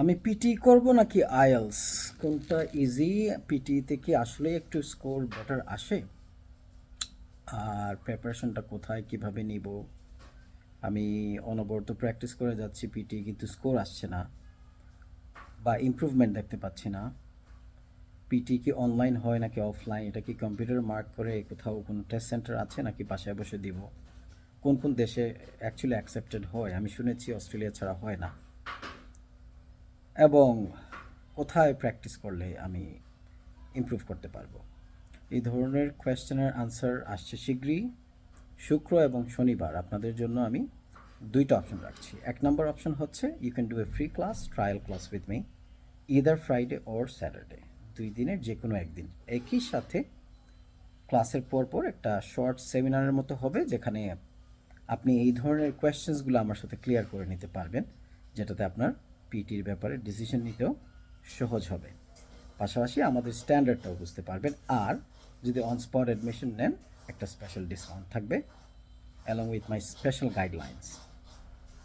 আমি পিটি করব নাকি আইএলস কোনটা ইজি পিটিতে কি আসলে একটু স্কোর বেটার আসে? আর প্রিপারেশনটা কোথায়, কীভাবে নিব? আমি অনবরত প্র্যাকটিস করে যাচ্ছি পিটি কিন্তু স্কোর আসছে না বা ইমপ্রুভমেন্ট দেখতে পাচ্ছি না। পিটি কি অনলাইন হয় নাকি অফলাইন এটা কি কম্পিউটার মার্ক করে কোথাও কোনো টেস্ট সেন্টার আছে নাকি বাসায় বসে দিব? কোন কোন দেশে অ্যাকচুয়ালি অ্যাকসেপ্টেড হয়? আমি শুনেছি অস্ট্রেলিয়া ছাড়া হয় না। এবং কোথায় প্র্যাকটিস করলে আমি ইমপ্রুভ করতে পারব? এই ধরনের কোয়েশ্চেনের আনসার আসছে শীঘ্রই। শুক্র এবং শনিবার আপনাদের জন্য আমি দুইটা অপশন রাখছি। এক নম্বর অপশন হচ্ছে you can do a free class trial class with me either Friday or Saturday দুই দিনের যে কোনো একদিন। একই সাথে ক্লাসের পর পর একটা শর্ট সেমিনারের মতো হবে, যেখানে আপনি এই ধরনের কোয়েশ্চেন্সগুলো আমার সাথে ক্লিয়ার করে নিতে পারবেন, যেটাতে আপনার পিটির ব্যাপারে ডিসিশন নিতেও সহজ হবে। পাশাপাশি আমাদের স্ট্যান্ডার্ডটাও বুঝতে পারবেন। আর যদি অন স্পট অ্যাডমিশন নেন, একটা স্পেশাল ডিসকাউন্ট থাকবে along with my special guidelines